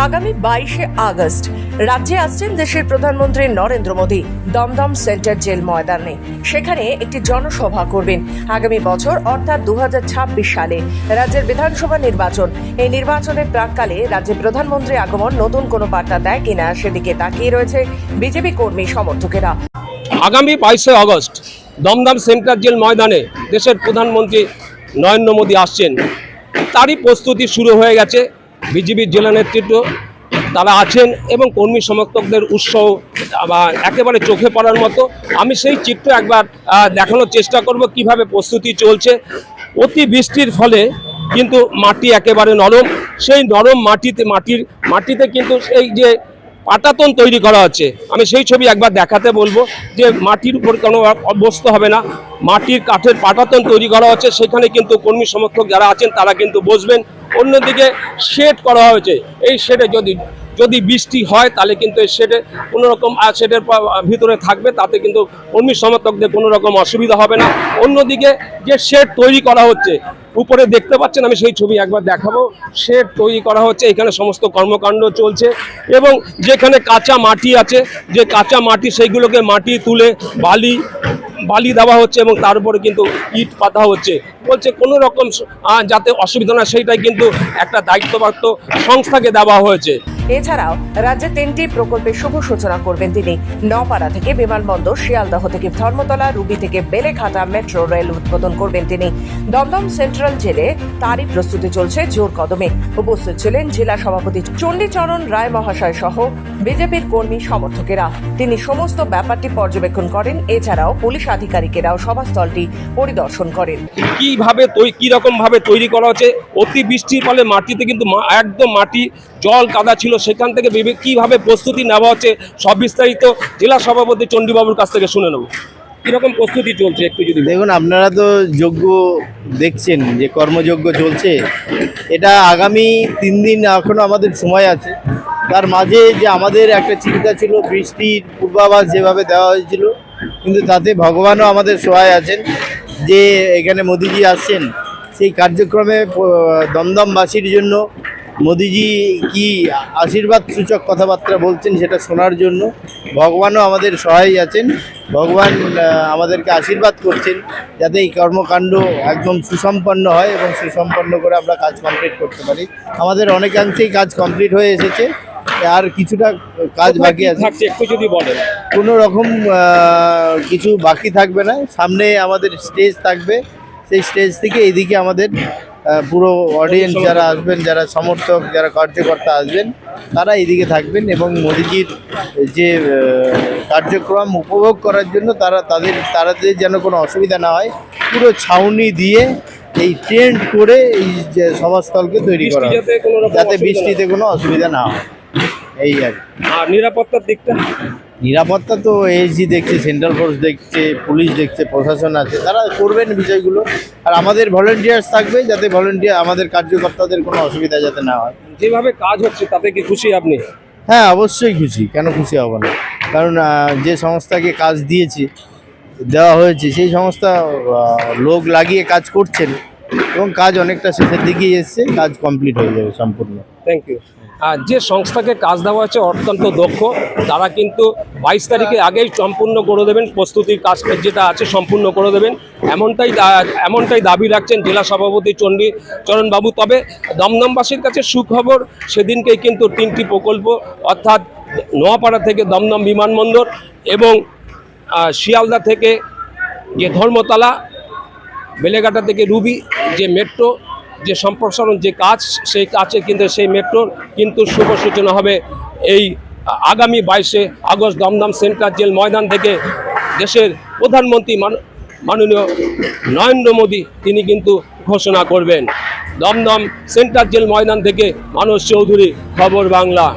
আগামী বাইশে আগস্ট রাজ্যে আসছেন দেশের প্রধানমন্ত্রী নরেন্দ্র মোদী দমদম সেন্টার জেল ময়দানে। সেখানে একটি জনসভা করবেন। আগামী বছর, অর্থাৎ দু হাজার ছাব্বিশ সালে, রাজ্যের বিধানসভা নির্বাচন। এই নির্বাচনের প্রাককালে রাজ্যের প্রধানমন্ত্রী আগমন নতুন কোনো বার্তা দেয় কিনা সেদিকে তাকিয়ে রয়েছে বিজেপি কর্মী সমর্থকেরা। আগামী বাইশে আগস্ট, দমদম সেন্ট্রাল জেল ময়দানে দেশের প্রধানমন্ত্রী নরেন্দ্র মোদী আসছেন। তারই প্রস্তুতি শুরু হয়ে গেছে। বিজেপির জেলা নেতৃত্ব তারা আছেন এবং কর্মী সমর্থকদের উৎসাহ বা একেবারে চোখে পড়ার মতো। আমি সেই চিত্র একবার দেখানোর চেষ্টা করব কীভাবে প্রস্তুতি চলছে। অতি বৃষ্টির ফলে কিন্তু মাটি একেবারে নরম। সেই নরম মাটিতে, মাটির, মাটিতে কিন্তু সেই যে পাটাতন তৈরি করা হচ্ছে। আমি সেই ছবি একবার দেখাতে বলব যে মাটির উপর কোনো অভ্যস্ত হবে না। মাটির কাঠের পাটাতন তৈরি করা হচ্ছে। সেখানে কিন্তু কর্মী সমর্থক যারা আছেন তারা কিন্তু বসবেন। অন্যদিকে শেড করা হয়েছে। এই শেডে যদি যদি বৃষ্টি হয়, তাহলে কিন্তু এই শেডে কোনো রকম শেডের ভিতরে থাকবে, তাতে কিন্তু কর্মী সমর্থকদের কোনো রকম অসুবিধা হবে না। অন্যদিকে যে শেড তৈরি করা হচ্ছে, উপরে দেখতে পাচ্ছেন, আমি সেই ছবি একবার দেখাবো। শেড তৈরি করা হচ্ছে, এখানে সমস্ত কর্মকাণ্ড চলছে এবং যেখানে কাঁচা মাটি আছে, যে কাঁচা মাটি, সেইগুলোকে মাটি তুলে বালি বালি দেওয়া হচ্ছে এবং তার উপরে কিন্তু ইট পাতা হচ্ছে। বলছে কোনো রকম যাতে অসুবিধা না সেইটাই কিন্তু একটা দায়িত্বপ্রাপ্ত সংস্থাকে দেওয়া হয়েছে। এছাড়াও রাজ্যে তিনটি প্রকল্পের শুভ সূচনা করবেন তিনি। নপাড়া থেকে বিমানবন্দর, শিয়ালদহ থেকে ধর্মতলা, রুবি থেকে বেলেঘাটা মেট্রো রেল উদ্বোধন করবেন তিনি। দমদম সেন্ট্রাল জেলে তারই প্রস্তুতি চলছে জোর কদমে। উপস্থিত ছিলেন জেলা সভাপতি চণ্ডীচরণ রায় মহাশয় সহ বিজেপির কর্মী সমর্থকেরা। তিনি সমস্ত ব্যাপারটি পর্যবেক্ষণ করেন, এছাড়াও পুলিশ আধিকারিকেরাও সভাস্থলটি পরিদর্শন করেন। কীভাবে কি রকম ভাবে তৈরি করা হচ্ছে? অতি বৃষ্টির ফলে মাটিতে কিন্তু একদম মাটি জল কাদা ছিল সেখান থেকে কীভাবে প্রস্তুতি নেওয়া হচ্ছে সব বিস্তারিত জেলা সভাপতি চণ্ডীবাবুর কাছ থেকে শুনে নেব। কীরকম প্রস্তুতি চলছে একটু যদি দেখুন, আপনারা তো যোগ্য দেখছেন যে কর্মযজ্ঞ চলছে। এটা আগামী তিন দিন এখনও আমাদের সময় আছে। তার মাঝে যে আমাদের একটা চিন্তা ছিল, বৃষ্টির পূর্বাভাস যেভাবে দেওয়া হয়েছিল, কিন্তু তাতে ভগবানও আমাদের সহায় আছেন যে এখানে মোদিজি আসছেন। সেই কার্যক্রমে দমদমবাসীর জন্য মোদিজি কি আশীর্বাদ সূচক কথাবার্তা বলছেন সেটা শোনার জন্য? ভগবানও আমাদের সহায় আছেন। ভগবান আমাদেরকে আশীর্বাদ করছেন যাতে এই কর্মকাণ্ড একদম সুসম্পন্ন হয় এবং সুসম্পন্ন করে আমরা কাজ কমপ্লিট করতে পারি। আমাদের অনেকাংশেই কাজ কমপ্লিট হয়ে এসেছে। আর কিছুটা কাজ বাকি আছে। একটু যদি বলেন। কোনো রকম কিছু বাকি থাকবে না। সামনে আমাদের স্টেজ থাকবে। সেই স্টেজ থেকে এইদিকে আমাদের পুরো অডিয়েন্স যারা আসবেন যারা সমর্থক যারা কার্যকর্তা আসবেন তারা এদিকে থাকবেন এবং মোদিজির যে কার্যক্রম উপভোগ করার জন্য তারা তাদের তাদের যেন কোনো অসুবিধা না হয় পুরো ছাউনি দিয়ে এই টেন্ট করে এই যে সভাস্থলকে তৈরি করা যাতে বৃষ্টিতে কোনো অসুবিধা না হয়। এই আর কি। আর নিরাপত্তার দিকটা? নিরাপত্তা তো এসজি দেখছে সেন্ট্রাল ফোর্স দেখছে পুলিশ দেখছে প্রশাসন আছে তারা করবেন বিষয়গুলো। আর আমাদের ভলেন্টিয়ার্স থাকবে যাতে ভলেন্টিয়ার আমাদের কার্যকর্তাদের কোনো অসুবিধা যাতে না হয়। যেভাবে কাজ হচ্ছে তাতে কি খুশি আপনি? হ্যাঁ অবশ্যই খুশি কেন খুশি হব না? কারণ যে সংস্থাকে কাজ দিয়েছে দেওয়া হয়েছে সেই সংস্থা লোক লাগিয়ে কাজ করছেন। এবং কাজ অনেকটা শেষের দিকেই এসছে, কাজ কমপ্লিট হয়ে যাবে সম্পূর্ণ। থ্যাংক ইউ আর যে সংস্থাকে কাজ দেওয়া হচ্ছে অত্যন্ত দক্ষ, তারা কিন্তু বাইশ তারিখে আগেই সম্পূর্ণ করে দেবেন, প্রস্তুতির কাজ যেটা আছে সম্পূর্ণ করে দেবেন। এমনটাই এমনটাই দাবি রাখছেন জেলা সভাপতি চণ্ডী, চরণবাবু। তবে দমদমবাসীর কাছে সুখবর, সেদিনকেই কিন্তু তিনটি প্রকল্প, অর্থাৎ নোয়াপাড়া থেকে দমদম বিমানবন্দর এবং শিয়ালদা থেকে যে ধর্মতলা বেলেঘাটা থেকে রুবি যে মেট্রো যে সম্প্রসারণ, যে কাজ, সেই কাজে কিন্তু সেই মেট্রোর কিন্তু শুভ সূচনা হবে এই আগামী বাইশে August Dumdum central jail maidan থেকে দেশের প্রধানমন্ত্রী মান- মাননীয় নরেন্দ্র মোদী, তিনি কিন্তু ঘোষণা করবেন। দমদম সেন্ট্রাল জেল ময়দান থেকে মানস চৌধুরী, খবর বাংলা।